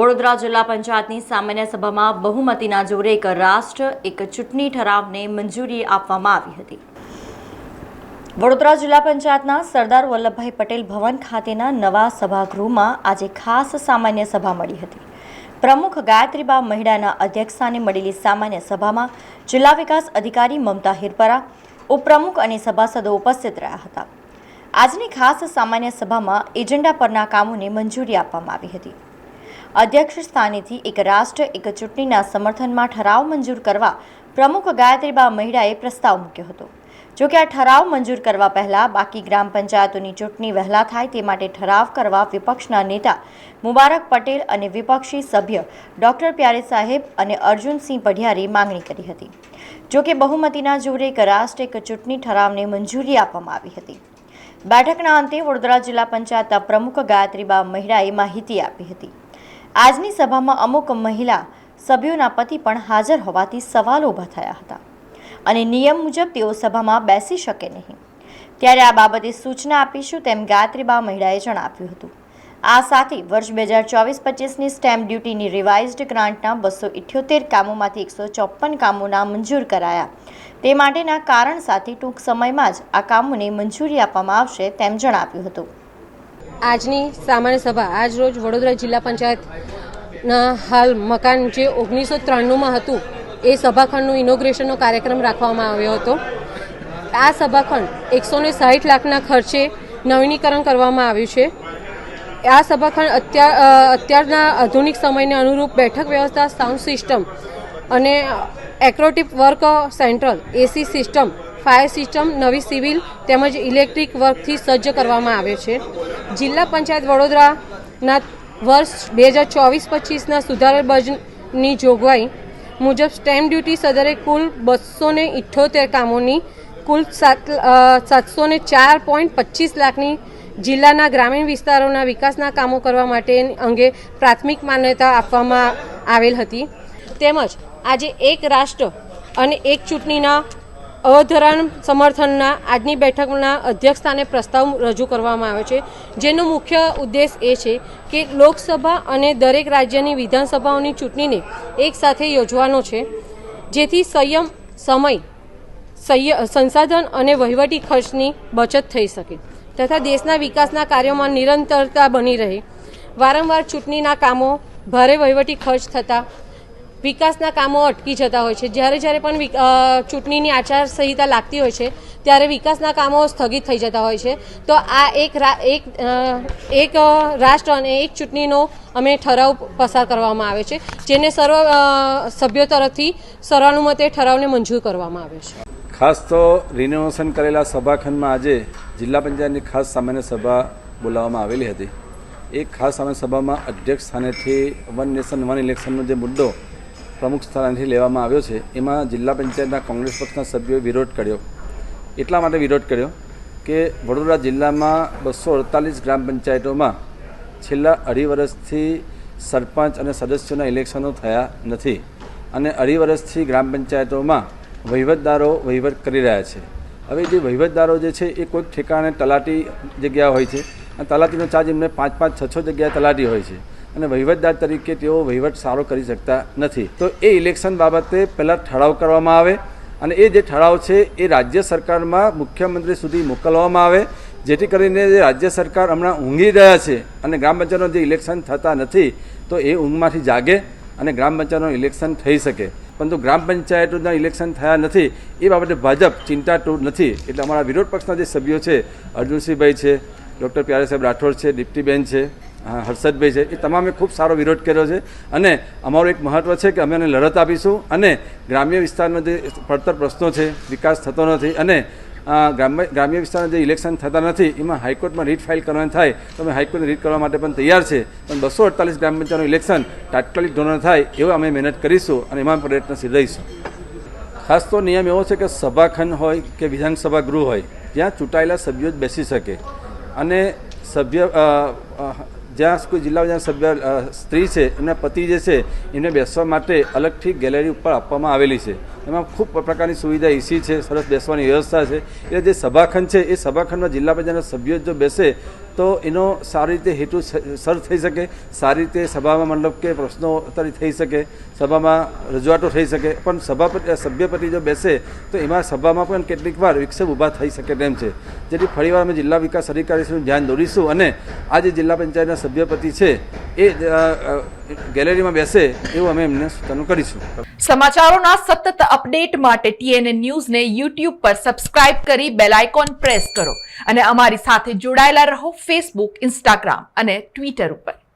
વડોદરા જિલ્લા પંચાયતની સામાન્ય સભામાં બહુમતીના જોરે એક રાષ્ટ્ર, એક ચૂંટણી ઠરાવને મંજૂરી આપવામાં આવી હતી. વડોદરા જિલ્લા પંચાયતના સરદાર વલ્લભભાઈ પટેલ ભવન ખાતેના નવા સભાગૃહમાં આજે ખાસ સામાન્ય સભા મળી હતી. પ્રમુખ ગાયત્રીબા મહિડાના અધ્યક્ષસ્થાને મળેલી સામાન્ય સભામાં જિલ્લા વિકાસ અધિકારી મમતા હિરપરા, ઉપપ્રમુખ અને સભાસદો ઉપસ્થિત રહ્યા હતા. આજની ખાસ સામાન્ય સભામાં એજન્ડા પરના કામોને મંજૂરી આપવામાં આવી હતી. અધ્યક્ષ સ્થાનેથી એક રાષ્ટ્ર, એક ચૂંટણીના સમર્થનમાં ઠરાવ મંજૂર કરવા પ્રમુખ ગાયત્રીબા મહિડાએ પ્રસ્તાવ મૂક્યો હતો. જોકે આ ઠરાવ મંજૂર કરવા પહેલા બાકી ગ્રામ પંચાયતોની ચૂંટણી વહેલા થાય તે માટે ઠરાવ કરવા વિપક્ષના નેતા મુબારક પટેલ અને વિપક્ષી સભ્ય ડોક્ટર પ્યારે સાહેબ અને અર્જુનસિંહ પઢિયારે માંગણી કરી હતી. જોકે બહુમતીના જોરે એક રાષ્ટ્ર, એક ચૂંટણી ઠરાવને મંજૂરી આપવામાં આવી હતી. બેઠકના અંતે વડોદરા જિલ્લા પંચાયતના પ્રમુખ ગાયત્રીબા મહિડાએ માહિતી આપી હતી. આજની સભામાં અમુક મહિલા સભ્યોના પતિ પણ હાજર હોવાથી સવાલો ઊભા થયા હતા. અને નિયમ મુજબ તેઓ સભામાં બેસી શકે નહીં. ત્યારે આ બાબતે સૂચના આપીશું તેમ ગાયત્રીબા મહિલાએ જણાવ્યું હતું. આ સાથે વર્ષ બે હજાર ચોવીસ પચીસની સ્ટેમ્પ ડ્યુટીની રિવાઇઝડ ગ્રાન્ટના બસો ઇઠ્યોતેર કામોમાંથી એકસો ચોપન કામોના મંજૂર કરાયા. તે માટેના કારણ સાથે ટૂંક સમયમાં જ આ કામોને મંજૂરી આપવામાં આવશે તેમ જણાવ્યું હતું. આજની સામાન્ય સભા આજ રોજ વડોદરા જિલ્લા પંચાયતના હાલ મકાન જે ઓગણીસો ત્રાણુંમાં હતું, એ સભાખંડનું ઇનોગ્રેશનનો કાર્યક્રમ રાખવામાં આવ્યો હતો. આ સભાખંડ એકસો ને સાહીઠ લાખના ખર્ચે નવીનીકરણ કરવામાં આવ્યું છે. આ સભાખંડ અત્યાર અત્યારના આધુનિક સમયને અનુરૂપ બેઠક વ્યવસ્થા, સાઉન્ડ સિસ્ટમ અને એક્રોટિપ work central, AC system fire system, નવી સિવિલ તેમજ ઇલેક્ટ્રિક વર્કથી સજ્જ કરવામાં આવે છે. જિલ્લા પંચાયત વડોદરાના વર્ષ બે હજાર ચોવીસ પચીસના સુધારેલ બજની જોગવાઈ મુજબ સ્ટેમ્પ ડ્યુટી સદરે કુલ બસો ને ઇઠ્ઠોતેર કામોની કુલ સાત સાતસો ને ચાર પોઈન્ટ પચીસ લાખની જિલ્લાના ગ્રામીણ વિસ્તારોના વિકાસના કામો કરવા માટે અંગે પ્રાથમિક માન્યતા આપવામાં આવેલ હતી. તેમજ આજે એક રાષ્ટ્ર અને એક ચૂંટણીના અવધરાણ સમર્થનના આજની બેઠકના અધ્યક્ષસ્થાને પ્રસ્તાવ રજૂ કરવામાં આવ્યો છે. જેનો મુખ્ય ઉદ્દેશ એ છે કે લોકસભા અને દરેક રાજ્યની વિધાનસભાઓની ચૂંટણીને એકસાથે યોજવાનો છે, જેથી સંયમ, સમય સંસાધન અને વહીવટી ખર્ચની બચત થઈ શકે તથા દેશના વિકાસના કાર્યોમાં નિરંતરતા બની રહે. વારંવાર ચૂંટણીના કામો ભારે વહીવટી ખર્ચ થતા વિકાસના કામો અટકી જતા હોય છે. જ્યારે જ્યારે પણ ચૂંટણીની આચારસંહિતા લાગતી હોય છે, ત્યારે વિકાસના કામો સ્થગિત થઈ જતા હોય છે. તો આ એક એક એક રાષ્ટ્ર અને એક ચૂંટણીનો અમે ઠરાવ પસાર કરવામાં આવે છે, જેને સર્વ સભ્યો તરફથી સર્વાનુમતે ઠરાવને મંજૂર કરવામાં આવે છે. ખાસ તો રિનોવેશન કરેલા સભાખંડમાં આજે જિલ્લા પંચાયતની ખાસ સામાન્ય સભા બોલાવવામાં આવેલી હતી. એ ખાસ સામાન્ય સભામાં અધ્યક્ષ સ્થાનેથી વન નેશન, વન ઇલેક્શનનો જે મુદ્દો પ્રમુખ સ્થાનેથી લેવામાં આવ્યો છે, એમાં જિલ્લા પંચાયતના કોંગ્રેસ પક્ષના સભ્યોએ વિરોધ કર્યો. એટલા માટે વિરોધ કર્યો કે વડોદરા જિલ્લામાં બસો અડતાલીસ ગ્રામ પંચાયતોમાં છેલ્લા અઢી વર્ષથી સરપંચ અને સદસ્યોના ઇલેક્શનો થયા નથી અને અઢી વર્ષથી ગ્રામ પંચાયતોમાં વહીવટદારો વહીવટ કરી રહ્યા છે. હવે જે વહીવટદારો જે છે એ કોઈક ઠેકાણે તલાટી જગ્યા હોય છે અને તલાટીનો ચાર્જ એમને પાંચ પાંચ છ છ જગ્યાએ તલાટી હોય છે. અને વહીવટદાર તરીકે તેઓ વહીવટ સારો કરી શકતા નથી. તો એ ઇલેક્શન બાબતે પહેલાં ઠરાવ કરવામાં આવે અને એ જે ઠરાવ છે એ રાજ્ય સરકારમાં મુખ્યમંત્રી સુધી મોકલવામાં આવે, જેથી કરીને જે રાજ્ય સરકાર હમણાં ઊંઘી રહ્યા છે અને ગ્રામ પંચાયતનો જે ઇલેક્શન થતા નથી, તો એ ઊંઘમાંથી જાગે અને ગ્રામ પંચાયતનું ઇલેક્શન થઈ શકે. પરંતુ ગ્રામ પંચાયતોના ઇલેક્શન થયા નથી, એ બાબતે ભાજપ ચિંતાતુર નથી. એટલે અમારા વિરોધ પક્ષના જે સભ્યો છે, અર્જુનસિંહભાઈ છે, ડૉક્ટર પ્યારે સાહેબ રાઠોડ છે, દીપ્તિબેન છે હર્ષદભાઈ છે. એ તમામે ખૂબ સારો વિરોધ કર્યો છે. અને અમારું એક મહત્ત્વ છે કે અમે એને લડત આપીશું. અને ગ્રામ્ય વિસ્તારના જે પડતર પ્રશ્નો છે, વિકાસ થતો નથી અને ગ્રામ્ય ગ્રામ્ય વિસ્તારના જે ઇલેક્શન થતા નથી, એમાં હાઈકોર્ટમાં રીટ ફાઇલ કરવાની થાય, તો અમે હાઈકોર્ટને રીટ કરવા માટે પણ તૈયાર છે. પણ બસો અડતાલીસ ગ્રામ પંચાયતનું ઇલેક્શન તાત્કાલિક ધોરણે થાય, એવો અમે મહેનત કરીશું અને એમાં પ્રયત્નશીલ રહીશું. ખાસ તો નિયમ એવો છે કે સભાખંડ હોય કે વિધાનસભા ગૃહ હોય જ્યાં ચૂંટાયેલા સભ્યો જ બેસી શકે. અને સભ્ય જ્યાં કોઈ જિલ્લા જ્યાં સભ્ય સ્ત્રી છે એમના પતિ જે છે એમને બેસવા માટે અલગથી ગેલેરી ઉપર આપવામાં આવેલી છે. એમાં ખૂબ પ્રકારની સુવિધા એસી છે, સરસ બેસવાની વ્યવસ્થા છે. એટલે જે સભાખંડ છે, એ સભાખંડમાં જિલ્લા પંચાયતના સભ્યો જો બેસે, તો એનો સારી રીતે હેતુ સર થઈ શકે, સારી રીતે સભામાં મતલબ કે પ્રશ્નોત્તરી થઈ શકે, સભામાં રજૂઆતો થઈ શકે. પણ સભાપતિ સભ્યપતિ જો બેસે, તો એમાં સભામાં પણ કેટલીક વાર વિક્ષેપ ઊભા થઈ શકે તેમ છે. જેથી ફરીવાર અમે જિલ્લા વિકાસ અધિકારીશ્રીનું ધ્યાન દોરીશું અને આજે જિલ્લા પંચાયતના સભ્યપતિ છે એ ગેલેરીમાં બેસે એવું અમે એમને સૂચનો કરીશું. સમાચારોના સતત અપડેટ માટે ટીએનએ ન્યૂઝને યુટ્યુબ પર સબસ્ક્રાઇબ કરી બેલ આઇકોન પ્રેસ કરો અને અમારી સાથે જોડાયેલા રહો ફેસબુક, ઇન્સ્ટાગ્રામ અને ટ્વિટર ઉપર.